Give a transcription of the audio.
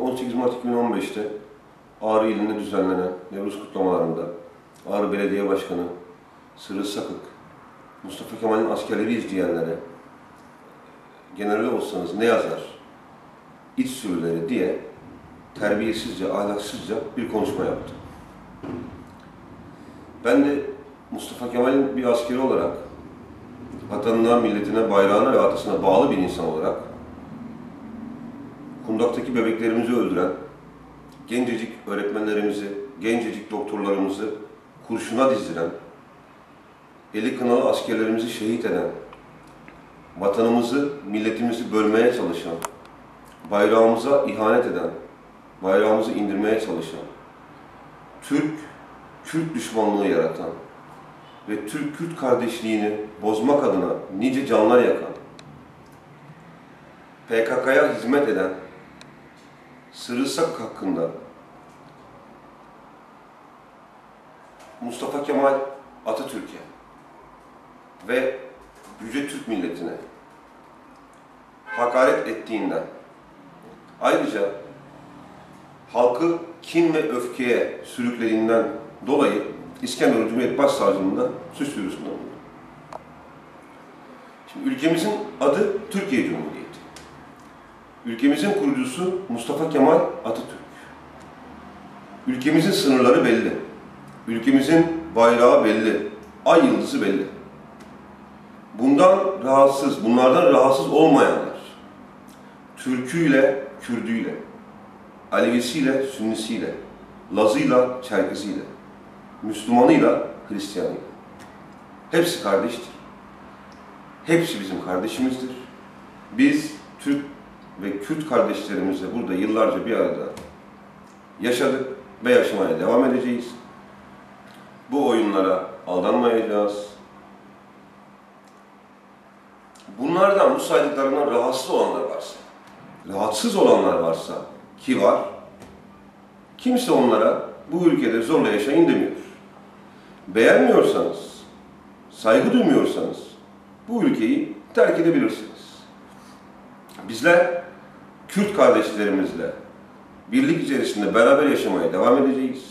18 Mart 2015'te Ağrı ilinde düzenlenen Nevruz kutlamalarında Ağrı Belediye Başkanı Sırrı Sakık, Mustafa Kemal'in askerleri izleyenlere general olsanız ne yazar, iç sürüleri diye terbiyesizce, ahlaksızca bir konuşma yaptı. Ben de Mustafa Kemal'in bir askeri olarak vatanına, milletine, bayrağına ve atasına bağlı bir insan olarak kundaktaki bebeklerimizi öldüren, gencecik öğretmenlerimizi, gencecik doktorlarımızı kurşuna dizdiren, eli kınalı askerlerimizi şehit eden, vatanımızı, milletimizi bölmeye çalışan, bayrağımıza ihanet eden, bayrağımızı indirmeye çalışan, Türk, Kürt düşmanlığı yaratan ve Türk-Kürt kardeşliğini bozmak adına nice canlar yakan, PKK'ya hizmet eden Sırrı Sakık hakkında Mustafa Kemal Atatürk'e ve Yüce Türk milletine hakaret ettiğinden ayrıca halkı kin ve öfkeye sürüklediğinden dolayı İskenderun Cumhuriyet Başsavcılığında suç duyurusunda bulundu. Şimdi ülkemizin adı Türkiye Cumhuriyeti. Ülkemizin kurucusu Mustafa Kemal Atatürk. Ülkemizin sınırları belli. Ülkemizin bayrağı belli. Ay yıldızı belli. Bundan rahatsız, bunlardan rahatsız olmayanlar, Türküyle, Kürdüyle, Alevisiyle, Sünnisiyle, Lazıyla, Çerkeziyle, Müslümanıyla, Hristiyanıyla. Hepsi kardeştir. Hepsi bizim kardeşimizdir. Biz Türk ve Kürt kardeşlerimizle burada yıllarca bir arada yaşadık ve yaşamaya devam edeceğiz. Bu oyunlara aldanmayacağız. Bunlardan, bu saydıklarından rahatsız olanlar varsa, rahatsız olanlar varsa ki var, kimse onlara bu ülkede zorla yaşayın demiyor. Beğenmiyorsanız, saygı duymuyorsanız bu ülkeyi terk edebilirsiniz. Bizler Kürt kardeşlerimizle birlik içerisinde beraber yaşamaya devam edeceğiz.